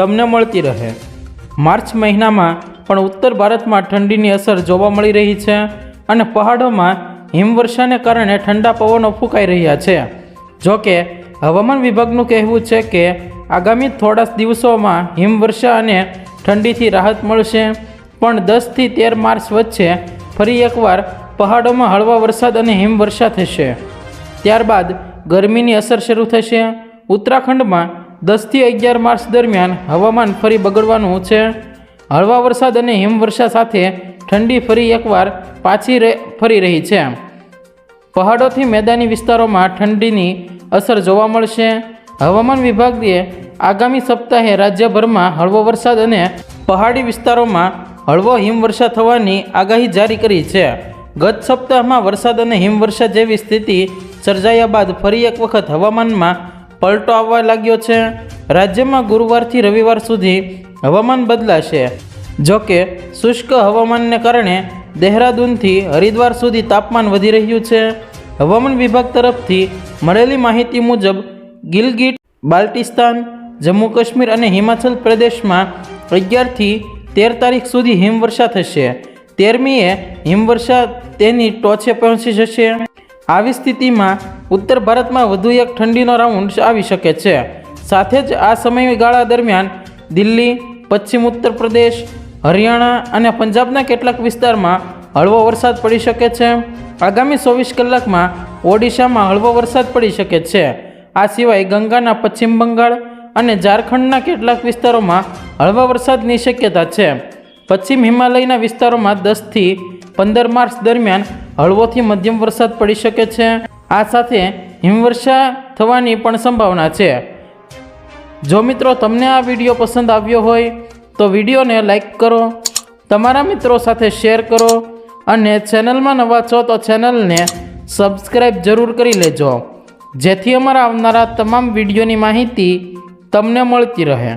તમને મળતી રહે. માર્ચ મહિનામાં પણ ઉત્તર ભારતમાં ઠંડીની અસર જોવા મળી રહી છે અને પહાડોમાં હિમવર્ષાને કારણે ઠંડા પવનો ફૂંકાઈ રહ્યા છે. જો કે હવામાન વિભાગનું કહેવું છે કે, આગામી થોડા દિવસોમાં હિમવર્ષા અને ઠંડીથી રાહત મળશે, પણ દસથી તેર માર્ચ વચ્ચે ફરી એકવાર પહાડોમાં હળવા વરસાદ અને હિમવર્ષા થશે. ત્યારબાદ ગરમીની અસર શરૂ થશે. ઉત્તરાખંડમાં દસથી અગિયાર માર્ચ દરમિયાન હવામાન ફરી બગડવાનું છે. હળવા વરસાદ અને હિમવર્ષા સાથે ઠંડી ફરી એકવાર પાછી ફરી રહી છે. પહાડોથી મેદાની વિસ્તારોમાં ઠંડીની અસર જોવા મળશે. હવામાન વિભાગે આગામી સપ્તાહે રાજ્યભરમાં હળવો વરસાદ અને પહાડી વિસ્તારોમાં હળવો હિમવર્ષા થવાની આગાહી જારી કરી છે. ગત સપ્તાહમાં વરસાદ અને હિમવર્ષા જેવી સ્થિતિ સર્જાયા બાદ ફરી એક વખત હવામાનમાં પલટો આવવા લાગ્યો છે. રાજ્યમાં ગુરુવારથી રવિવાર સુધી હવામાન બદલાશે. જોકે, શુષ્ક હવામાનને કારણે દહેરાદૂનથી હરિદ્વાર સુધી તાપમાન વધી રહ્યું છે. હવામાન વિભાગ તરફથી મળેલી માહિતી મુજબ, ગિલગિટ, બાલ્ટિસ્તાન જમ્મુ કાશ્મીર અને હિમાચલ પ્રદેશમાં અગિયારથી તેર તારીખ સુધી હિમવર્ષા થશે. તેરમીએ હિમવર્ષા તેની ટોચે પહોંચી જશે. આવી સ્થિતિમાં ઉત્તર ભારતમાં વધુ એક ઠંડીનો રાઉન્ડ આવી શકે છે. સાથે જ આ સમયગાળા દરમિયાન દિલ્હી, પશ્ચિમ ઉત્તર પ્રદેશ, હરિયાણા અને પંજાબના કેટલાક વિસ્તારમાં હળવો વરસાદ પડી શકે છે. આગામી ચોવીસ કલાકમાં ઓડિશામાં હળવો વરસાદ પડી શકે છે. આ સિવાય ગંગાના પશ્ચિમ બંગાળ અને ઝારખંડના કેટલાક વિસ્તારોમાં હળવા વરસાદની શક્યતા છે. પશ્ચિમ હિમાલયના વિસ્તારોમાં દસથી પંદર માર્ચ દરમિયાન હળવોથી મધ્યમ વરસાદ પડી શકે છે. આ સાથે હિમવર્ષા થવાની પણ સંભાવના છે. જો મિત્રો તમને આ વીડિયો પસંદ આવ્યો હોય, તો વિડીયોને લાઈક કરો, તમારા મિત્રો સાથે શેર કરો અને ચેનલમાં નવા છો તો ચેનલને સબસ્ક્રાઈબ જરૂર કરી લેજો. જેથી અમારા આવનારા તમામ વિડીયોની માહિતી તમને મળતી રહે.